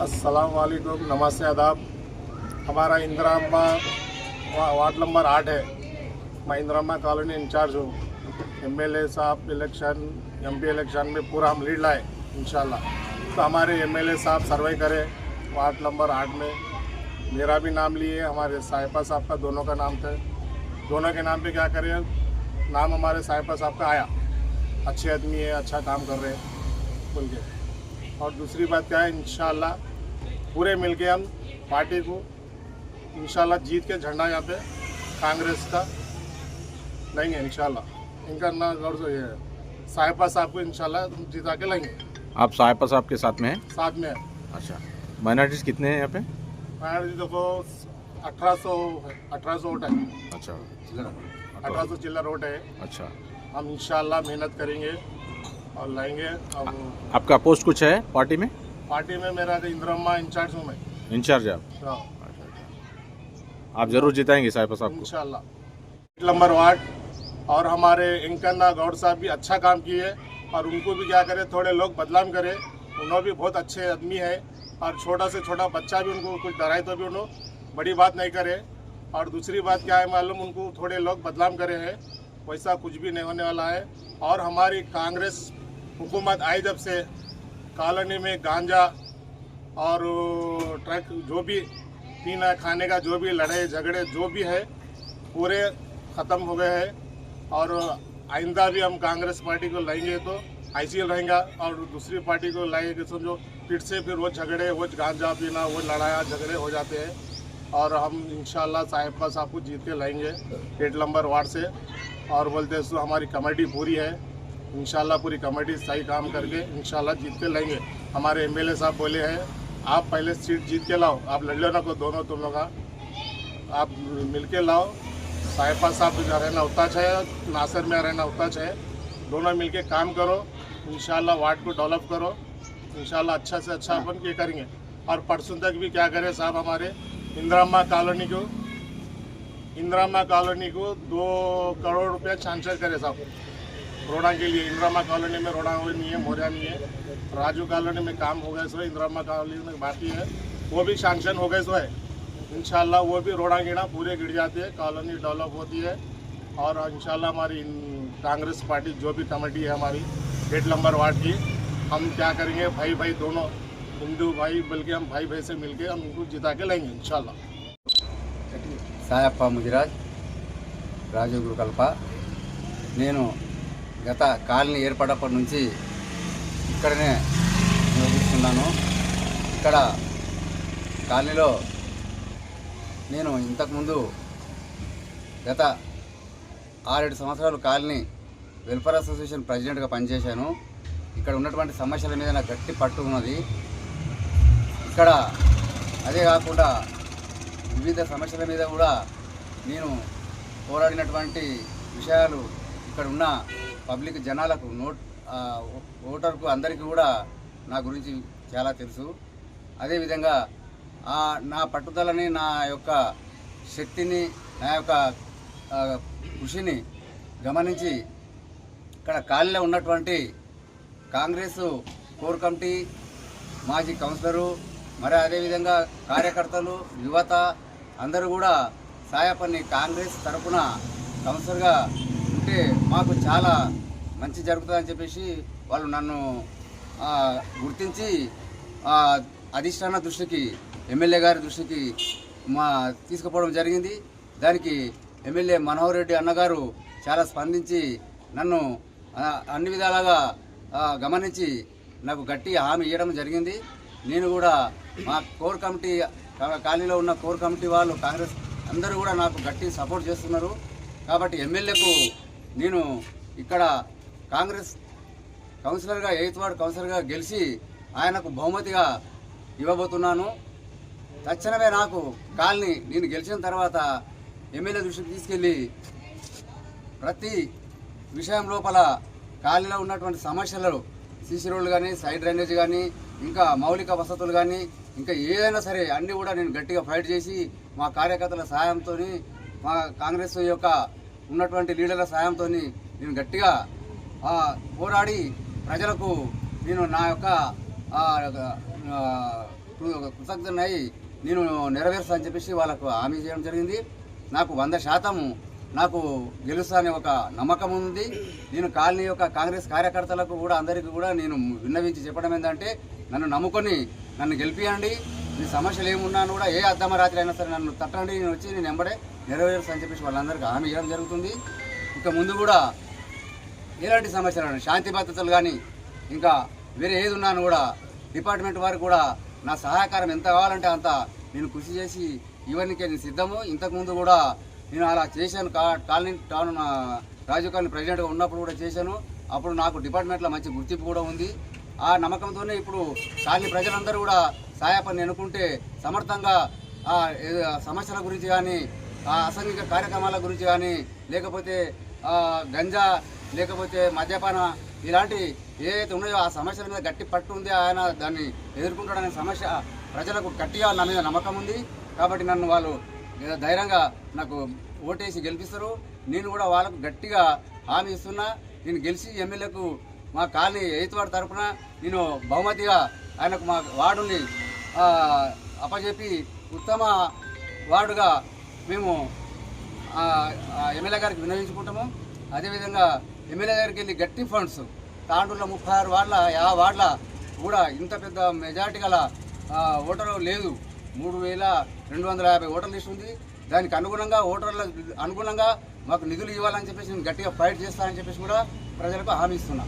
अस्सलाम वालेकुम नमस्ते आदाब। हमारा इंदिरा अम्मा वा- वार्ड नंबर आठ है। मैं इंदिरा अम्मा कॉलोनी इंचार्ज हूँ। एमएलए साहब इलेक्शन एमपी इलेक्शन में पूरा हम लीड लाए, इंशाल्लाह। तो हमारे एमएलए साहब सर्वे करें वार्ड नंबर आठ में। मेरा भी नाम लिए हमारे साहिबा साहब का दोनों का नाम थे। दोनों के नाम पे क्या करें नाम हमारे साहिबा साहब का आया। अच्छे आदमी है अच्छा काम कर रहे हैं, बोल के। और दूसरी बात क्या है, इंशाल्लाह पूरे मिलके हम पार्टी को इंशाल्लाह जीत के झंडा यहाँ पे कांग्रेस का लेंगे इंशाल्लाह। इनका ना गौर से ये है। साहिबा साहब को इंशाल्लाह जिता के लेंगे आप साहिबा साहब के साथ में हैं? साथ में है। अच्छा। माइनॉरिटीज कितने हैं यहाँ पे? जी देखो अठारह सौ अठारह सौ वोट है। अच्छा। अठारह सौ चिल्लर वोट है। अच्छा। हम इंशाल्लाह मेहनत करेंगे और लाएँगे। अब आपका पोस्ट कुछ है पार्टी में? पार्टी में मेरा इंदिरम्मा इंचार्ज हूँ मैं। इंचार्ज आप? हाँ। आप ज़रूर जिताएँगे साहिबा साहब को। इंशाल्लाह। नंबर वार्ड और हमारे इंकन्ना गौड़ साहब भी अच्छा काम किए और उनको भी क्या करे थोड़े लोग बदलाव करे उन्होंने भी बहुत अच्छे आदमी है और छोटा से छोटा बच्चा भी उनको कुछ डराए तो भी उन्होंने बड़ी बात नहीं करे। और दूसरी बात क्या है मालूम उनको थोड़े लोग बदलाव करे हैं वैसा कुछ भी नहीं होने वाला है। और हमारी कांग्रेस हुकूमत आई जब से कॉलोनी में गांजा और ट्रक जो भी पीना, खाने का जो भी लड़ाई झगड़े जो भी है, पूरे ख़त्म हो गए हैं। और आइंदा भी हम कांग्रेस पार्टी को लाएँगे तो ऐसी रहेगा और दूसरी पार्टी को लाएँगे समझो, फिर से फिर वो झगड़े, वो गांजा पीना, वो लड़ाया झगड़े हो जाते हैं। और हम इंशाल्लाह साहिबा साहब को जीत के लाएँगे एट नंबर वार्ड से। और बोलते हैं हमारी कमेटी पूरी है। इंशाल्लाह पूरी कमेटी सही काम करके इंशाल्लाह जीत के लेंगे हमारे एमएलए साहब बोले हैं, आप पहले सीट जीत के लाओ, आप लड़ लो ना को, दोनों तुम लोग आप मिल के लाओ। साहिबा साहब रहना उतना है नासिर में रहना उतना है दोनों मिल के काम करो, इंशाल्लाह वार्ड को डेवलप करो। इंशाल्लाह अच्छा से अच्छा अपन ये करेंगे। और परसों तक भी क्या करें साहब हमारे? इंदिरामा कॉलोनी को इंदिरामा कॉलोनी को दो करोड़ रुपया सांसद करे साहब। रोड़ा के लिए इंदिरामा कॉलोनी में रोड़ा हुई नहीं है मोरिया नहीं है राजू कॉलोनी में काम हो गए सो इंदिरामा कॉलोनी में बाकी है वो भी शांक्शन हो गए सो है इंशाल्लाह वो भी रोड़ा गिड़ा पूरे गिर जाते हैं कॉलोनी डेवलप होती है और इंशाल्लाह हमारी इन- कांग्रेस पार्टी जो भी कमेटी है हमारी गेट नंबर वार्ड की हम क्या करेंगे भाई भाई दोनों हिंदू भाई बल्कि हम भाई भाई से मिलके हम उनको जिता के लेंगे इंशाल्लाह సాయప్ప ముదిరాజ్ రాజు గురుకల్ప నేను గత కాలనీ ఏర్పడప్పటి నుంచి ఇక్కడనే నివసిస్తున్నాను. ఇక్కడ కాలనీలో నేను ఇంతకుముందు గత ఆరేడు సంవత్సరాలు కాలనీ వెల్ఫేర్ అసోసియేషన్ ప్రెసిడెంట్గా పనిచేశాను. ఇక్కడ ఉన్నటువంటి సమస్యల మీద నాకు గట్టి పట్టు ఉన్నది. ఇక్కడ అదే కాకుండా వివిధ సమస్యల మీద కూడా నేను పోరాడినటువంటి విషయాలు ఇక్కడ ఉన్న పబ్లిక్ జనాలకు నోట్ ఓటర్కు అందరికీ కూడా నా గురించి చాలా తెలుసు. అదేవిధంగా నా పట్టుదలని నా యొక్క శక్తిని నా యొక్క కృషిని గమనించి ఇక్కడ ఖాళీలో ఉన్నటువంటి కాంగ్రెస్ కోర్ కమిటీ మాజీ కౌన్సిలరు మరి అదేవిధంగా కార్యకర్తలు యువత అందరూ కూడా సాయపడి కాంగ్రెస్ తరఫున కౌన్సిలర్గా ఉంటే మాకు చాలా మంచి జరుగుతుందని చెప్పేసి వాళ్ళు నన్ను గుర్తించి అధిష్టాన దృష్టికి ఎమ్మెల్యే గారి దృష్టికి మా తీసుకుపోవడం జరిగింది. దానికి ఎమ్మెల్యే మనోహర్ రెడ్డి అన్నగారు చాలా స్పందించి నన్ను అన్ని విధాలుగా గమనించి నాకు గట్టి హామీ ఇవ్వడం జరిగింది. నేను కూడా మా కోర్ కమిటీ ఖాళీలో కాలనీలో ఉన్న కోర్ కమిటీ వాళ్ళు కాంగ్రెస్ అందరూ కూడా నాకు గట్టి సపోర్ట్ చేస్తున్నారు. కాబట్టి ఎమ్మెల్యేకు నేను ఇక్కడ కాంగ్రెస్ కౌన్సిలర్గా ఎయిత్ వార్డ్ కౌన్సిలర్గా గెలిచి ఆయనకు బహుమతిగా ఇవ్వబోతున్నాను. తక్షణమే నాకు కాల్ని నేను గెలిచిన తర్వాత ఎమ్మెల్యే దృష్టికి తీసుకెళ్ళి ప్రతి విషయం లోపల కాలనీలో ఉన్నటువంటి సమస్యలు సీసీ రోడ్లు కానీ సైడ్ డ్రైనేజ్ కానీ ఇంకా మౌలిక వసతులు కానీ ఇంకా ఏదైనా సరే అన్నీ కూడా నేను గట్టిగా ఫైట్ చేసి మా కార్యకర్తల సహాయంతో మా కాంగ్రెస్ యొక్క ఉన్నటువంటి లీడర్ల సాయంతో నేను గట్టిగా పోరాడి ప్రజలకు నేను నా యొక్క కృతజ్ఞతనై నేను నెరవేరుస్తా అని చెప్పేసి వాళ్ళకు హామీ చేయడం జరిగింది. నాకు వంద శాతము నాకు గెలుస్తా అనే ఒక నమ్మకం ఉంది. నేను కాలనీ యొక్క కాంగ్రెస్ కార్యకర్తలకు కూడా అందరికీ కూడా నేను విన్నవించి చెప్పడం ఏంటంటే నన్ను నమ్ముకొని నన్ను గెలిపియండి. మీ సమస్యలు ఏమున్నాను కూడా ఏ అద్దమరాత్రి అయినా సరే నన్ను తట్టండి. నేను వచ్చి నేను ఎంబడే నెరవేరుస్తా చెప్పేసి వాళ్ళందరికీ హామీ ఇవ్వడం జరుగుతుంది. ఇక ముందు కూడా ఎలాంటి సమస్యలు శాంతి భద్రతలు కానీ ఇంకా వేరే ఏది ఉన్నాను కూడా డిపార్ట్మెంట్ వారు కూడా నా సహాయకారం ఎంత కావాలంటే అంత నేను కృషి చేసి ఇవన్నీ నేను సిద్ధము. ఇంతకుముందు కూడా నేను అలా చేశాను. కా కాలనీ టౌన్ రాజీవ్ కాలనీ ప్రెసిడెంట్గా ఉన్నప్పుడు కూడా చేశాను. అప్పుడు నాకు డిపార్ట్మెంట్లో మంచి గుర్తింపు కూడా ఉంది. ఆ నమ్మకంతోనే ఇప్పుడు కాలనీ ప్రజలందరూ కూడా సహాయపని అనుకుంటే సమర్థంగా ఆ సమస్యల గురించి కానీ అసంఘిక కార్యక్రమాల గురించి కానీ లేకపోతే గంజా లేకపోతే మద్యపాన ఇలాంటి ఏదైతే ఉన్నాయో ఆ సమస్యల మీద గట్టి పట్టు ఉంది ఆయన దాన్ని ఎదుర్కొంటాడనే సమస్య ప్రజలకు గట్టిగా నా మీద నమ్మకం ఉంది. కాబట్టి నన్ను వాళ్ళు ధైర్యంగా నాకు ఓటేసి గెలిపిస్తారు. నేను కూడా వాళ్ళకు గట్టిగా హామీ ఇస్తున్నా. నేను గెలిచి ఎమ్మెల్యేకు మా కాలనీ ఎయిత్ వార్డు తరఫున నేను బహుమతిగా ఆయనకు మా వార్డుని అప్పచెప్పి ఉత్తమ వార్డుగా మేము ఎమ్మెల్యే గారికి విన్నవించుకుంటాము. అదేవిధంగా ఎమ్మెల్యే గారికి వెళ్ళి గట్టి ఫండ్స్ తాండూరులో ముప్పై ఆరు వార్డుల యా వార్డుల కూడా ఇంత పెద్ద మెజార్టీ గల ఓటరు లేదు. మూడు వేల రెండు వందల యాభై ఓటర్ లిస్ట్ ఉంది. దానికి అనుగుణంగా ఓటర్ల అనుగుణంగా మాకు నిధులు ఇవ్వాలని చెప్పేసి నేను గట్టిగా ఫైట్ చేస్తానని చెప్పేసి కూడా ప్రజలకు హామీ ఇస్తున్నా.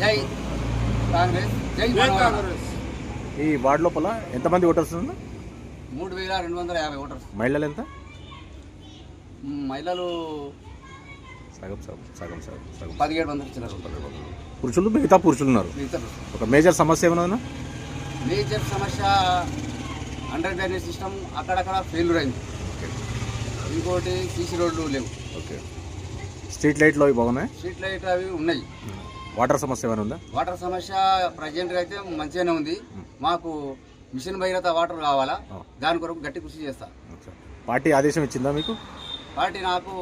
జై కాంగ్రెస్ జై మనోహర. ఈ వార్డు లోపల ఎంతమంది ఓటర్స్ ఉన్నారు? మూడు వేల రెండు వందల యాభై ఓటర్స్ మహిళలు ఎంత? మహిళలు సగం సగం సగం సగం సగం. పదిహేడు వందలు చిల్లర పురుషులు మిగతా పురుషులు ఉన్నారు. మిగతా ఒక మేజర్ సమస్య ఏమైనా ఉందా? మేజర్ సమస్య అండర్ డ్రైనేజ్ సిస్టమ్ అక్కడక్కడ ఫెయిల్యూర్ అయింది. ఇంకోటి సీసీ రోడ్లు లేవు. ఓకే. స్ట్రీట్ లైట్లు అవి బాగున్నాయి? స్ట్రీట్ లైట్ అవి ఉన్నాయి. వాటర్ సమస్య ఏమైనా ఉందా? వాటర్ సమస్య ప్రజెంట్గా అయితే మంచిగానే ఉంది. మాకు మిషన్ భగీరథ వాటర్ కావాలా. దాని కొరకు గట్టి కృషి చేస్తా. పార్టీ ఆదేశం ఇచ్చిందా మీకు? పార్టీ నాకు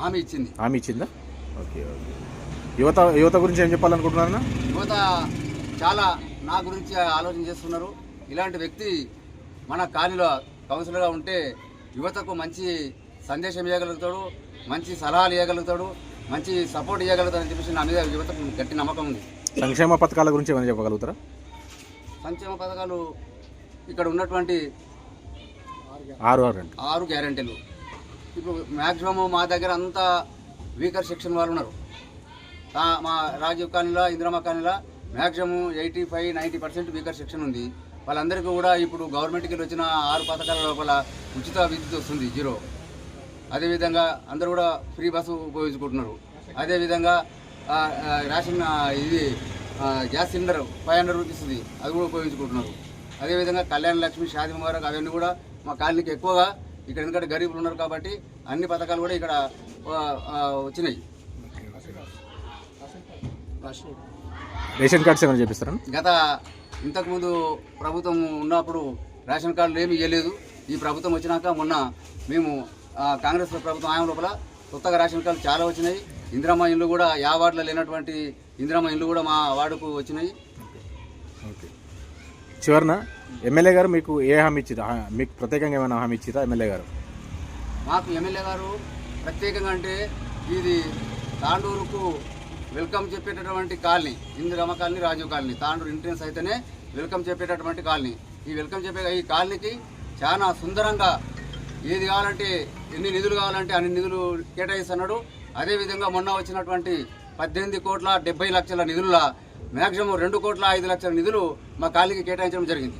హామీ ఇచ్చింది. హామీ ఇచ్చిందా? Okay okay. యువత యువత గురించి ఏం చెప్పాలనుకుంటున్నారన్నా యువత చాలా నా గురించి ఆలోచన చేస్తున్నారు. ఇలాంటి వ్యక్తి మన కాలనీలో కౌన్సిలర్గా ఉంటే యువతకు మంచి సందేశం ఇవ్వగలుగుతాడు మంచి సలహాలు ఇవ్వగలుగుతాడు మంచి సపోర్ట్ ఇవ్వగలుగుతాడు అని చెప్పేసి నా మీద యువతకు గట్టి నమ్మకం ఉంది. సంక్షేమ పథకాల గురించి ఏమైనా చెప్పగలుగుతారా? సంక్షేమ పథకాలు ఇక్కడ ఉన్నటువంటి ఆరు ఆరు గ్యారంటీలు. ఇప్పుడు మ్యాక్సిమం మా దగ్గర అంతా వీకర్ సెక్షన్ వాళ్ళు ఉన్నారు. మా రాజీవ్ కాలనీలో ఇందిరమ్మ కాలనీలో maximum eighty five ninety percent weaker section ఉంది. వాళ్ళందరికీ కూడా ఇప్పుడు గవర్నమెంట్కి వచ్చిన ఆరు పథకాల లోపల ఉచిత విద్యుత్ వస్తుంది జీరో. అదేవిధంగా అందరూ కూడా ఫ్రీ బస్సు ఉపయోగించుకుంటున్నారు. అదేవిధంగా రేషన్ ఇది gas cylinder five hundred rupees ఉంది అది కూడా ఉపయోగించుకుంటున్నారు. అదేవిధంగా కళ్యాణ లక్ష్మి షాది ముబారక్ అవన్నీ కూడా మా కాలనీకి ఎక్కువగా ఇక్కడ ఎందుకంటే గరీబులు ఉన్నారు కాబట్టి అన్ని పథకాలు కూడా ఇక్కడ వచ్చినాయి. రేషన్ కార్డ్స్ ఏమైనా చేపిస్తారా? గత ఇంతకుముందు ప్రభుత్వం ఉన్నప్పుడు రేషన్ కార్డులు ఏమీ ఇవ్వలేదు ఈ ప్రభుత్వం వచ్చినాక మొన్న మేము కాంగ్రెస్ ప్రభుత్వం ఆయన లోపల కొత్తగా రేషన్ కార్డులు చాలా వచ్చినాయి. ఇందిరమ్మ ఇల్లు కూడా యా వార్డులో లేనటువంటి ఇందిరమ్మ ఇల్లు కూడా మా వార్డుకు వచ్చినాయి. ఓకే. చివరిన ఎమ్మెల్యే గారు మీకు ఏ హామీ ఇచ్చిరా మీకు ప్రత్యేకంగా ఏమైనా హామీ ఇచ్చిరా ఎమ్మెల్యే గారు? మాకు ఎమ్మెల్యే గారు ప్రత్యేకంగా అంటే ఇది తాండూరుకు వెల్కమ్ చెప్పేటటువంటి colony Indiramma colony Rajiv colony. Tandur entrance అయితేనే వెల్కమ్ చెప్పేటటువంటి కాలనీ. ఈ వెల్కమ్ చెప్పే ఈ కాలనీకి చాలా సుందరంగా ఏది కావాలంటే ఎన్ని నిధులు కావాలంటే అన్ని నిధులు కేటాయిస్తున్నాడు. అదేవిధంగా మొన్న వచ్చినటువంటి పద్దెనిమిది కోట్ల డెబ్బై లక్షల నిధుల మ్యాక్సిమం రెండు కోట్ల ఐదు లక్షల నిధులు మా కాలనీకి కేటాయించడం జరిగింది.